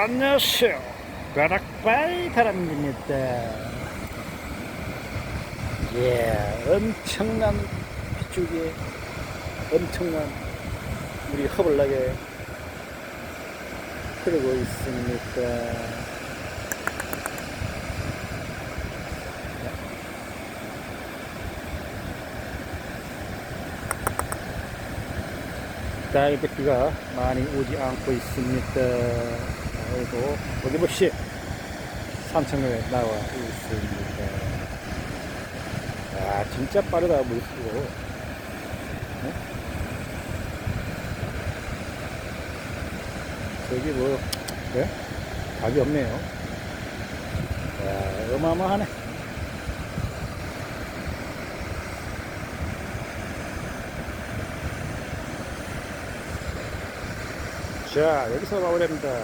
안녕하세요. 가락바이 다람입니다. 예, 엄청난 빗줄기에 엄청난 물이 허벌나게 흐르고 있습니다. 다이백비가 많이 오지 않고 있습니다. 오늘도 어김없이 산책로에 나와 있습니다. 아, 진짜 빠르다, 물수고. 네? 저기 뭐, 네? 답이 없네요. 야, 어마어마하네. 자, 여기서 마무리합니다.